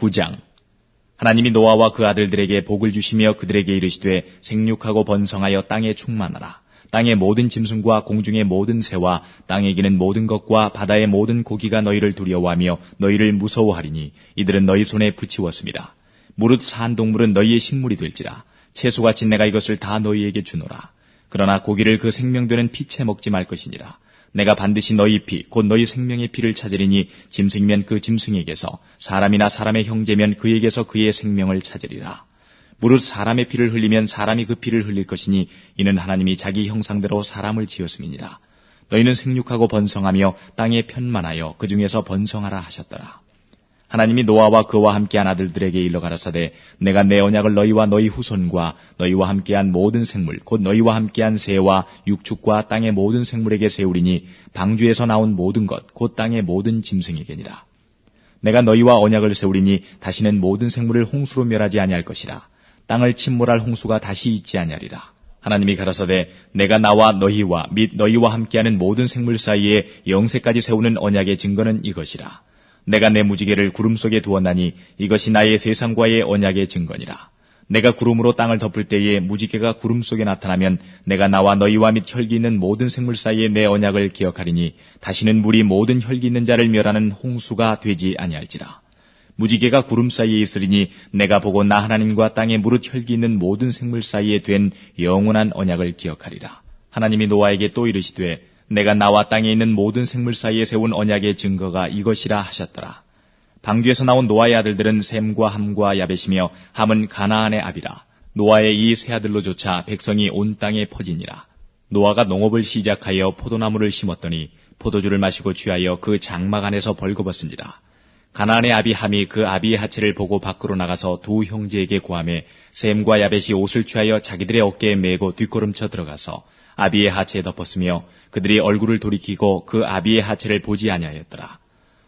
9장 하나님이 노아와 그 아들들에게 복을 주시며 그들에게 이르시되 생육하고 번성하여 땅에 충만하라. 땅의 모든 짐승과 공중의 모든 새와 땅에 기는 모든 것과 바다의 모든 고기가 너희를 두려워하며 너희를 무서워하리니 이들은 너희 손에 붙이웠습니다. 무릇 산 동물은 너희의 식물이 될지라 채소같이 내가 이것을 다 너희에게 주노라. 그러나 고기를 그 생명되는 피채 먹지 말 것이니라. 내가 반드시 너희 피, 곧 너희 생명의 피를 찾으리니 짐승이면 그 짐승에게서, 사람이나 사람의 형제면 그에게서 그의 생명을 찾으리라. 무릇 사람의 피를 흘리면 사람이 그 피를 흘릴 것이니 이는 하나님이 자기 형상대로 사람을 지었음이니라. 너희는 생육하고 번성하며 땅에 편만하여 그 중에서 번성하라 하셨더라. 하나님이 노아와 그와 함께한 아들들에게 일러 가라사대 내가 내 언약을 너희와 너희 후손과 너희와 함께한 모든 생물 곧 너희와 함께한 새와 육축과 땅의 모든 생물에게 세우리니 방주에서 나온 모든 것 곧 땅의 모든 짐승에게니라. 내가 너희와 언약을 세우리니 다시는 모든 생물을 홍수로 멸하지 아니할 것이라. 땅을 침몰할 홍수가 다시 있지 아니하리라. 하나님이 가라사대 내가 나와 너희와 및 너희와 함께하는 모든 생물 사이에 영세까지 세우는 언약의 증거는 이것이라 내가 내 무지개를 구름 속에 두었나니 이것이 나의 세상과의 언약의 증거니라. 내가 구름으로 땅을 덮을 때에 무지개가 구름 속에 나타나면 내가 나와 너희와 및 혈기 있는 모든 생물 사이에 내 언약을 기억하리니 다시는 물이 모든 혈기 있는 자를 멸하는 홍수가 되지 아니할지라. 무지개가 구름 사이에 있으리니 내가 보고 나 하나님과 땅에 무릇 혈기 있는 모든 생물 사이에 된 영원한 언약을 기억하리라. 하나님이 노아에게 또 이르시되 내가 나와 땅에 있는 모든 생물 사이에 세운 언약의 증거가 이것이라 하셨더라. 방주에서 나온 노아의 아들들은 샘과 함과 야벳이며 함은 가나안의 아비라. 노아의 이 세 아들로조차 백성이 온 땅에 퍼지니라. 노아가 농업을 시작하여 포도나무를 심었더니 포도주를 마시고 취하여 그 장막 안에서 벌거벗은지라. 가나안의 아비 함이 그 아비의 하체를 보고 밖으로 나가서 두 형제에게 고함해 샘과 야벳이 옷을 취하여 자기들의 어깨에 메고 뒷걸음쳐 들어가서 아비의 하체에 덮었으며 그들이 얼굴을 돌이키고 그 아비의 하체를 보지 아니하였더라.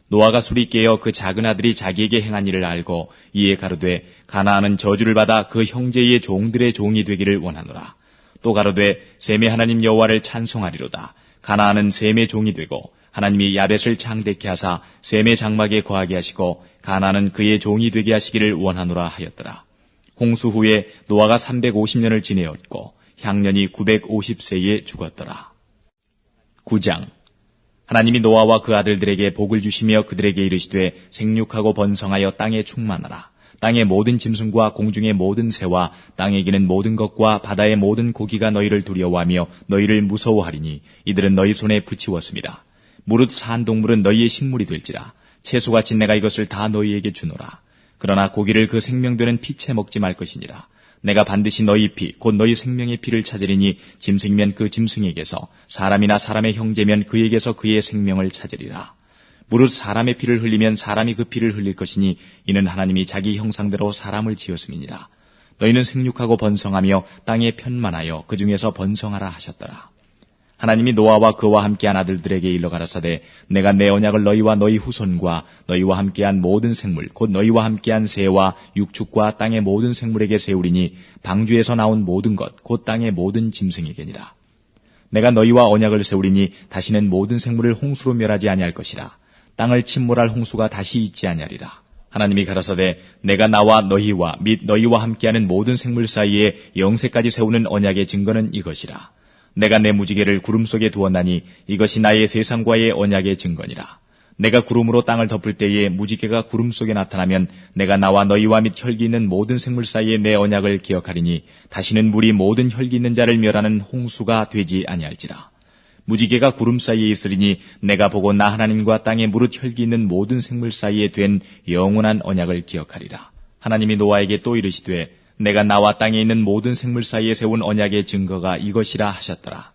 노아가 술이 깨어 그 작은 아들이 자기에게 행한 일을 알고 이에 가로되 가나안은 저주를 받아 그 형제의 종들의 종이 되기를 원하노라. 또 가로되 셈의 하나님 여호와를 찬송하리로다. 가나안은 셈의 종이 되고 하나님이 야벳을 창대케 하사 셈의 장막에 거하게 하시고 가나안은 그의 종이 되게 하시기를 원하노라 하였더라. 홍수 후에 노아가 350년을 지내었고 향년이 950세에 죽었더라. 9장 하나님이 노아와 그 아들들에게 복을 주시며 그들에게 이르시되 생육하고 번성하여 땅에 충만하라. 땅의 모든 짐승과 공중의 모든 새와 땅에 기는 모든 것과 바다의 모든 고기가 너희를 두려워하며 너희를 무서워하리니 이들은 너희 손에 붙이웠습니다. 무릇 산 동물은 너희의 식물이 될지라 채소같이 내가 이것을 다 너희에게 주노라. 그러나 고기를 그 생명되는 피채 먹지 말 것이니라. 내가 반드시 너희 피, 곧 너희 생명의 피를 찾으리니 짐승이면 그 짐승에게서, 사람이나 사람의 형제면 그에게서 그의 생명을 찾으리라. 무릇 사람의 피를 흘리면 사람이 그 피를 흘릴 것이니 이는 하나님이 자기 형상대로 사람을 지었음이니라. 너희는 생육하고 번성하며 땅에 편만하여 그 중에서 번성하라 하셨더라. 하나님이 노아와 그와 함께한 아들들에게 일러 가라사대 내가 내 언약을 너희와 너희 후손과 너희와 함께한 모든 생물 곧 너희와 함께한 새와 육축과 땅의 모든 생물에게 세우리니 방주에서 나온 모든 것 곧 땅의 모든 짐승에게니라. 내가 너희와 언약을 세우리니 다시는 모든 생물을 홍수로 멸하지 아니할 것이라. 땅을 침몰할 홍수가 다시 있지 아니하리라. 하나님이 가라사대 내가 나와 너희와 및 너희와 함께하는 모든 생물 사이에 영세까지 세우는 언약의 증거는 이것이라 내가 내 무지개를 구름 속에 두었나니 이것이 나의 세상과의 언약의 증거니라. 내가 구름으로 땅을 덮을 때에 무지개가 구름 속에 나타나면 내가 나와 너희와 및 혈기 있는 모든 생물 사이에 내 언약을 기억하리니 다시는 물이 모든 혈기 있는 자를 멸하는 홍수가 되지 아니할지라. 무지개가 구름 사이에 있으리니 내가 보고 나 하나님과 땅에 무릇 혈기 있는 모든 생물 사이에 된 영원한 언약을 기억하리라. 하나님이 노아에게 또 이르시되 내가 나와 땅에 있는 모든 생물 사이에 세운 언약의 증거가 이것이라 하셨더라.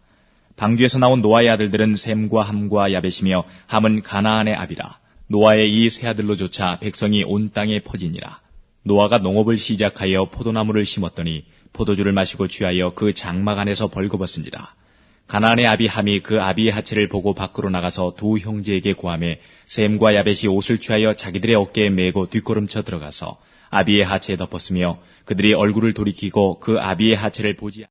방주에서 나온 노아의 아들들은 샘과 함과 야벳이며 함은 가나안의 아비라. 노아의 이 세 아들로조차 백성이 온 땅에 퍼지니라. 노아가 농업을 시작하여 포도나무를 심었더니 포도주를 마시고 취하여 그 장막 안에서 벌거벗은지라. 가나안의 아비 함이 그 아비의 하체를 보고 밖으로 나가서 두 형제에게 고함해 샘과 야벳이 옷을 취하여 자기들의 어깨에 메고 뒷걸음쳐 들어가서 아비의 하체에 덮었으며 그들이 얼굴을 돌이키고 그 아비의 하체를 보지